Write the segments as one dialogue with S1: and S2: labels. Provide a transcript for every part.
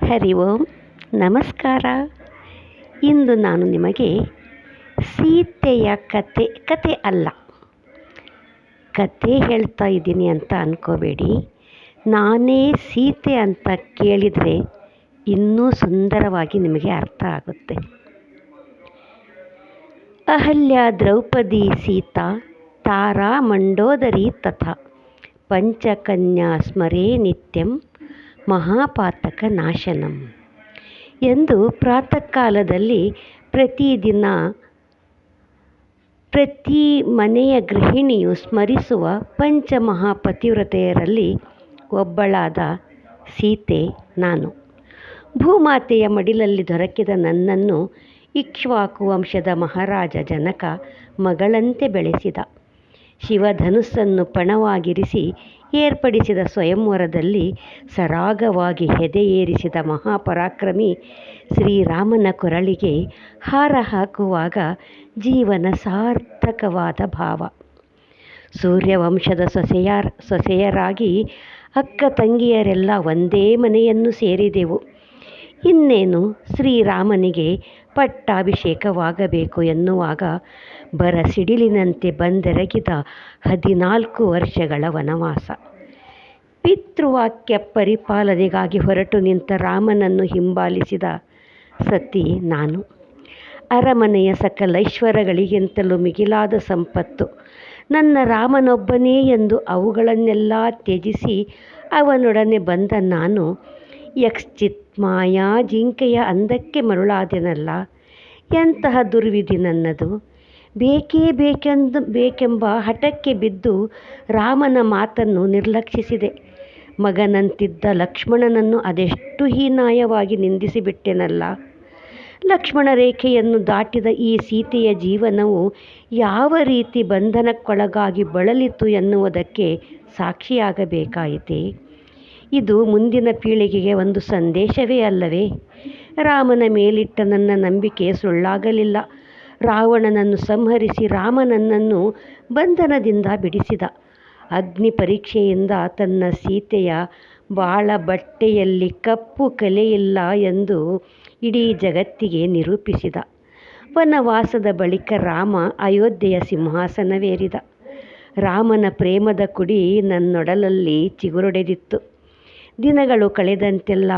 S1: ಹರಿ ಓಂ, ನಮಸ್ಕಾರ. ಇಂದು ನಾನು ನಿಮಗೆ ಸೀತೆಯ ಕತೆ ಕತೆ ಅಲ್ಲ, ಕತೆ ಹೇಳ್ತಾ ಇದ್ದೀನಿ ಅಂತ ಅಂದ್ಕೋಬೇಡಿ ನಾನೇ ಸೀತೆ ಅಂತ ಕೇಳಿದರೆ ಇನ್ನೂ ಸುಂದರವಾಗಿ ನಿಮಗೆ ಅರ್ಥ ಆಗುತ್ತೆ. ಅಹಲ್ಯ ದ್ರೌಪದಿ ಸೀತಾ, ತಾರಾ ಮಂಡೋದರಿ ತಥಾ, ಪಂಚಕನ್ಯಾ ಸ್ಮರೇ ನಿತ್ಯಂ ಮಹಾಪಾತಕ ನಾಶನಂ ಎಂದು ಪ್ರಾತಃ ಕಾಲದಲ್ಲಿ ಪ್ರತಿದಿನ ಪ್ರತಿ ಮನೆಯ ಗೃಹಿಣಿಯು ಸ್ಮರಿಸುವ ಪಂಚಮಹಾಪತಿವ್ರತೆಯರಲ್ಲಿ ಒಬ್ಬಳಾದ ಸೀತೆ ನಾನು. ಭೂಮಾತೆಯ ಮಡಿಲಲ್ಲಿ ದೊರಕಿದ ನನ್ನನ್ನು ಇಕ್ಷ್ವಾಕು ವಂಶದ ಮಹಾರಾಜ ಜನಕ ಮಗಳಂತೆ ಬೆಳೆಸಿದ. ಶಿವಧನುಸ್ಸನ್ನು ಪಣವಾಗಿರಿಸಿ ಏರ್ಪಡಿಸಿದ ಸ್ವಯಂವರದಲ್ಲಿ ಸರಾಗವಾಗಿ ಹೆದೆಯೇರಿಸಿದ ಮಹಾಪರಾಕ್ರಮಿ ಶ್ರೀರಾಮನ ಕೊರಳಿಗೆ ಹಾರ ಹಾಕುವಾಗ ಜೀವನ ಸಾರ್ಥಕವಾದ ಭಾವ. ಸೂರ್ಯವಂಶದ ಸೊಸೆಯಾರ್, ಸೊಸೆಯರಾಗಿ ಅಕ್ಕ ತಂಗಿಯರೆಲ್ಲ ಒಂದೇ ಮನೆಯನ್ನು ಸೇರಿದೆವು. ಇನ್ನೇನು ಶ್ರೀರಾಮನಿಗೆ ಪಟ್ಟಾಭಿಷೇಕವಾಗಬೇಕು ಎನ್ನುವಾಗ ಬರಸಿಡಿಲಿನಂತೆ ಬಂದೆರಗಿದ ಹದಿನಾಲ್ಕು ವರ್ಷಗಳ ವನವಾಸ. ಪಿತೃವಾಕ್ಯ ಪರಿಪಾಲನೆಗಾಗಿ ಹೊರಟು ನಿಂತ ರಾಮನನ್ನು ಹಿಂಬಾಲಿಸಿದ ಸತಿ ನಾನು. ಅರಮನೆಯ ಸಕಲೈಶ್ವರಗಳಿಗಿಂತಲೂ ಮಿಗಿಲಾದ ಸಂಪತ್ತು. ನನ್ನ ರಾಮನೊಬ್ಬನೇ ಎಂದು ಅವುಗಳನ್ನೆಲ್ಲ ತ್ಯಜಿಸಿ ಅವನೊಡನೆ ಬಂದ ನಾನು ಯಶ್ಚಿತ್ ಮಾಯಾ ಜಿಂಕೆಯ ಅಂದಕ್ಕೆ ಮರುಳಾದೆನಲ್ಲ? ಎಂತಹ ದುರ್ವಿಧಿ ನನ್ನದು? ಬೇಕೇ ಬೇಕೆಂದು, ಬೇಕೆಂಬ ಹಠಕ್ಕೆ ಬಿದ್ದು ರಾಮನ ಮಾತನ್ನು ನಿರ್ಲಕ್ಷಿಸಿದೆ. ಮಗನಂತಿದ್ದ ಲಕ್ಷ್ಮಣನನ್ನು ಅದೆಷ್ಟು ಹೀನಾಯವಾಗಿ ನಿಂದಿಸಿಬಿಟ್ಟೆನಲ್ಲ? ಲಕ್ಷ್ಮಣ ರೇಖೆಯನ್ನು ದಾಟಿದ ಈ ಸೀತೆಯ ಜೀವನವು ಯಾವ ರೀತಿ ಬಂಧನಕ್ಕೊಳಗಾಗಿ ಬಳಲಿತು ಎನ್ನುವುದಕ್ಕೆ ಸಾಕ್ಷಿಯಾಗಬೇಕಾಯಿತೆ? ಇದು ಮುಂದಿನ ಪೀಳಿಗೆಗೆ ಒಂದು ಸಂದೇಶವೇ ಅಲ್ಲವೇ? ರಾಮನ ಮೇಲಿಟ್ಟ ನನ್ನ ನಂಬಿಕೆ ಸುಳ್ಳಾಗಲಿಲ್ಲ. ರಾವಣನನ್ನು ಸಂಹರಿಸಿ ರಾಮನನ್ನನ್ನು ಬಂಧನದಿಂದ ಬಿಡಿಸಿದ. ಅಗ್ನಿ ಪರೀಕ್ಷೆಯಿಂದ ತನ್ನ ಸೀತೆಯ ಬಾಳ ಬಟ್ಟೆಯಲ್ಲಿ ಕಪ್ಪು ಕಲೆಯಿಲ್ಲ ಎಂದು ಇಡೀ ಜಗತ್ತಿಗೆ ನಿರೂಪಿಸಿದ. ವನವಾಸದ ಬಳಿಕ ರಾಮ ಅಯೋಧ್ಯೆಯ ಸಿಂಹಾಸನವೇರಿದ. ರಾಮನ ಪ್ರೇಮದ ಕುಡಿ ನನ್ನೊಡಲಲ್ಲಿ ಚಿಗುರೊಡೆದಿತ್ತು. ದಿನಗಳು ಕಳೆದಂತೆಲ್ಲ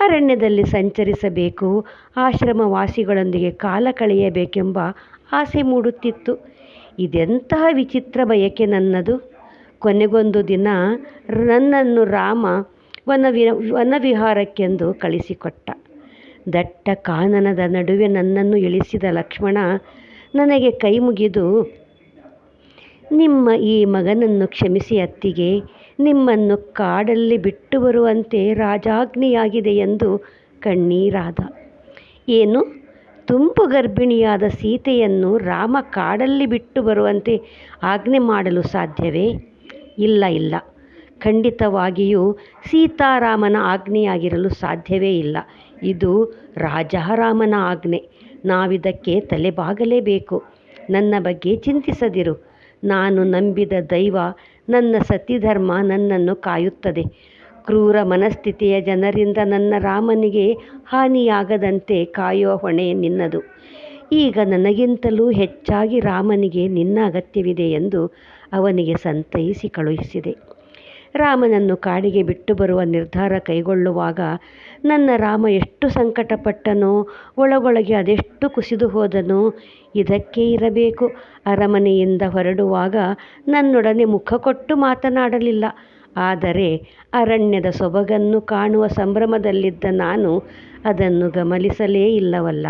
S1: ಅರಣ್ಯದಲ್ಲಿ ಸಂಚರಿಸಬೇಕು, ಆಶ್ರಮವಾಸಿಗಳೊಂದಿಗೆ ಕಾಲ ಕಳೆಯಬೇಕೆಂಬ ಆಸೆ ಮೂಡುತ್ತಿತ್ತು. ಇದೆಂತಹ ವಿಚಿತ್ರ ಬಯಕೆ ನನ್ನದು? ಕೊನೆಗೊಂದು ದಿನ ನನ್ನನ್ನು ರಾಮ ವನವಿ, ವನವಿಹಾರಕ್ಕೆಂದು ಕಳಿಸಿಕೊಟ್ಟ. ದಟ್ಟ ಕಾನನದ ನಡುವೆ ನನ್ನನ್ನು ಇಳಿಸಿದ ಲಕ್ಷ್ಮಣ ನನಗೆ ಕೈ ಮುಗಿದು, ನಿಮ್ಮ ಈ ಮಗನನ್ನು ಕ್ಷಮಿಸಿ ಅತ್ತಿಗೆ ನಿಮ್ಮನ್ನು ಕಾಡಲ್ಲಿ ಬಿಟ್ಟು ಬರುವಂತೆ ರಾಜಾಜ್ಞೆಯಾಗಿದೆ ಎಂದು ಕಣ್ಣೀರಾದ. ಏನು? ತುಂಬು ಗರ್ಭಿಣಿಯಾದ ಸೀತೆಯನ್ನು ರಾಮ ಕಾಡಲ್ಲಿ ಬಿಟ್ಟು ಬರುವಂತೆ ಆಜ್ಞೆ ಮಾಡಲು ಸಾಧ್ಯವೇ? ಇಲ್ಲ ಇಲ್ಲ. ಖಂಡಿತವಾಗಿಯೂ ಸೀತಾರಾಮನ ಆಜ್ಞೆಯಾಗಿರಲು ಸಾಧ್ಯವೇ ಇಲ್ಲ. ಇದು ರಾಜಾರಾಮನ ಆಜ್ಞೆ. ನಾವಿದಕ್ಕೆ ತಲೆಬಾಗಲೇಬೇಕು. ನನ್ನ ಬಗ್ಗೆ ಚಿಂತಿಸದಿರು. ನಾನು ನಂಬಿದ ದೈವ ನನ್ನ ಸತಿಧರ್ಮ ನನ್ನನ್ನು ಕಾಯುತ್ತದೆ. ಕ್ರೂರ ಮನಸ್ಥಿತಿಯ ಜನರಿಂದ ನನ್ನ ರಾಮನಿಗೆ ಹಾನಿಯಾಗದಂತೆ ಕಾಯುವ ಹೊಣೆ ನಿನ್ನದು. ಈಗ ನನಗಿಂತಲೂ ಹೆಚ್ಚಾಗಿ ರಾಮನಿಗೆ ನಿನ್ನ ಅಗತ್ಯವಿದೆ ಎಂದು ಅವನಿಗೆ ಸಂತೈಸಿ ಕಳುಹಿಸಿದೆ. ರಾಮನನ್ನು ಕಾಡಿಗೆ ಬಿಟ್ಟು ಬರುವ ನಿರ್ಧಾರ ಕೈಗೊಳ್ಳುವಾಗ ನನ್ನ ರಾಮ ಎಷ್ಟು ಸಂಕಟಪಟ್ಟನೋ, ಒಳಗೊಳಗೆ ಅದೆಷ್ಟು ಕುಸಿದು ಹೋದನೋ, ಇದಕ್ಕೆ ಇರಬೇಕು. ಅರಮನೆಯಿಂದ ಹೊರಡುವಾಗ ನನ್ನೊಡನೆ ಮುಖ ಕೊಟ್ಟು ಮಾತನಾಡಲಿಲ್ಲ. ಆದರೆ ಅರಣ್ಯದ ಸೊಬಗನ್ನು ಕಾಣುವ ಸಂಭ್ರಮದಲ್ಲಿದ್ದ ನಾನು ಅದನ್ನು ಗಮನಿಸಲೇ ಇಲ್ಲವಲ್ಲ.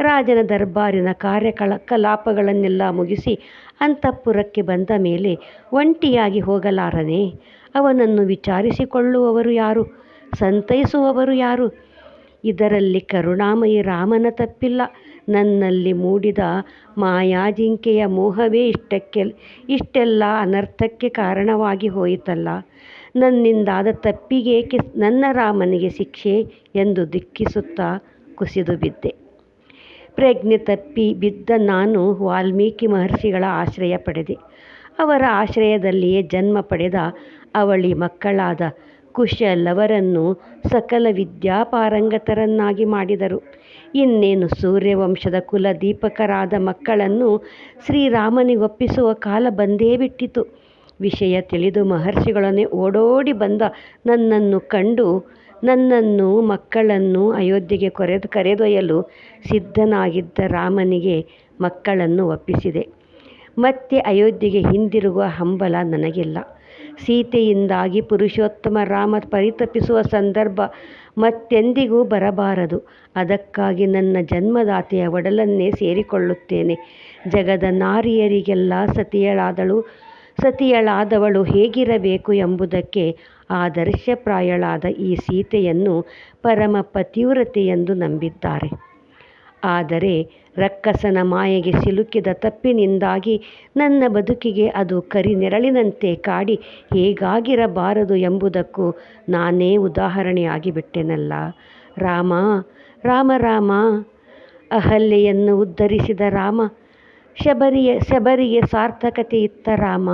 S1: ರಾಜನ ದರ್ಬಾರಿನ ಕಾರ್ಯಕಲ, ಕಲಾಪಗಳನ್ನೆಲ್ಲ ಮುಗಿಸಿ ಅಂತಃಪುರಕ್ಕೆ ಬಂದ ಮೇಲೆ ಒಂಟಿಯಾಗಿ ಹೋಗಲಾರನೆ. ಅವನನ್ನು ವಿಚಾರಿಸಿಕೊಳ್ಳುವವರು ಯಾರು? ಸಂತೈಸುವವರು ಯಾರು? ಇದರಲ್ಲಿ ಕರುಣಾಮಯಿ ರಾಮನ ತಪ್ಪಿಲ್ಲ. ನನ್ನಲ್ಲಿ ಮೂಡಿದ ಮಾಯಾಜಿಂಕೆಯ ಮೋಹವೇ ಇಷ್ಟಕ್ಕೆ, ಇಷ್ಟೆಲ್ಲ ಅನರ್ಥಕ್ಕೆ ಕಾರಣವಾಗಿ ಹೋಯಿತಲ್ಲ. ನನ್ನಿಂದಾದ ತಪ್ಪಿಗೇಕೆ ನನ್ನ ರಾಮನಿಗೆ ಶಿಕ್ಷೆ ಎಂದು ದಿಕ್ಕಿಸುತ್ತಾ ಕುಸಿದು ಬಿದ್ದೆ. ಪ್ರಜ್ಞೆ ತಪ್ಪಿ ಬಿದ್ದ ನಾನು ವಾಲ್ಮೀಕಿ ಮಹರ್ಷಿಗಳ ಆಶ್ರಯ ಪಡೆದೆ. ಅವರ ಆಶ್ರಯದಲ್ಲಿಯೇ ಜನ್ಮ ಪಡೆದ ಅವಳಿ ಮಕ್ಕಳಾದ ಕುಶಲವರನ್ನು ಸಕಲ ವಿದ್ಯಾಪಾರಂಗತರನ್ನಾಗಿ ಮಾಡಿದರು. ಇನ್ನೇನು ಸೂರ್ಯವಂಶದ ಕುಲದೀಪಕರಾದ ಮಕ್ಕಳನ್ನು ಶ್ರೀರಾಮನಿಗೊಪ್ಪಿಸುವ ಕಾಲ ಬಂದೇ ಬಿಟ್ಟಿತು. ವಿಷಯ ತಿಳಿದು ಮಹರ್ಷಿಗಳನ್ನೇ ಓಡೋಡಿ ಬಂದ ನನ್ನನ್ನು ಕಂಡು ನನ್ನನ್ನು, ಮಕ್ಕಳನ್ನು ಅಯೋಧ್ಯೆಗೆ ಕೊರೆದು ಕರೆದೊಯ್ಯಲು ಸಿದ್ಧನಾಗಿದ್ದ ರಾಮನಿಗೆ ಮಕ್ಕಳನ್ನು ಒಪ್ಪಿಸಿದೆ. ಮತ್ತೆ ಅಯೋಧ್ಯೆಗೆ ಹಿಂದಿರುಗುವ ಹಂಬಲ ನನಗಿಲ್ಲ. ಸೀತೆಯಿಂದಾಗಿ ಪುರುಷೋತ್ತಮ ರಾಮ ಪರಿತಪಿಸುವ ಸಂದರ್ಭ ಮತ್ತೆಂದಿಗೂ ಬರಬಾರದು. ಅದಕ್ಕಾಗಿ ನನ್ನ ಜನ್ಮದಾತೆಯ ಒಡಲನ್ನೇ ಸೇರಿಕೊಳ್ಳುತ್ತೇನೆ. ಜಗದ ನಾರಿಯರಿಗೆಲ್ಲ ಸತಿಯಳಾದಳು, ಸತಿಯಳಾದವಳು ಹೇಗಿರಬೇಕು ಎಂಬುದಕ್ಕೆ ಆದರ್ಶಪ್ರಾಯಳಾದ ಈ ಸೀತೆಯನ್ನು ಪರಮ ಪತಿವ್ರತೆಯೆಂದು ನಂಬಿದ್ದಾರೆ. ಆದರೆ ರಕ್ಕಸನ ಮಾಯೆಗೆ ಸಿಲುಕಿದ ತಪ್ಪಿನಿಂದಾಗಿ ನನ್ನ ಬದುಕಿಗೆ ಅದು ಕರಿನೆರಳಿನಂತೆ ಕಾಡಿ ಹೇಗಾಗಿರಬಾರದು ಎಂಬುದಕ್ಕೂ ನಾನೇ ಉದಾಹರಣೆಯಾಗಿಬಿಟ್ಟೆನಲ್ಲ. ರಾಮ ರಾಮ ರಾಮ, ಅಹಲ್ಯೆಯನ್ನು ಉದ್ಧರಿಸಿದ ರಾಮ, ಶಬರಿಯ ಶಬರಿಗೆ ಸಾರ್ಥಕತೆಯಿತ್ತ ರಾಮ,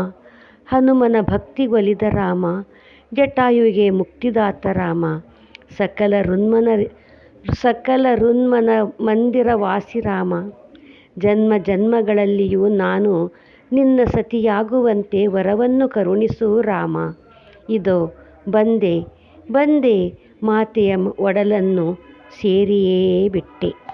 S1: ಹನುಮನ ಭಕ್ತಿಗೊಲಿದ ರಾಮ ಜಟಾಯುವಿಗೆ ಮುಕ್ತಿದಾತ ರಾಮ. ಸಕಲ ಋನ್ಮನ ಸಕಲ ಋನ್ಮನ ಮಂದಿರವಾಸಿ ರಾಮ. ಜನ್ಮ ಜನ್ಮಗಳಲ್ಲಿಯೂ ನಾನು ನಿನ್ನ ಸತಿಯಾಗುವಂತೆ ವರವನ್ನು ಕರುಣಿಸು ರಾಮ. ಇದೋ, ಬಂದೆ ಬಂದೆ ಮಾತೆಯ ಒಡಲನ್ನು ಸೇರಿಯೇ ಬಿಟ್ಟೆ.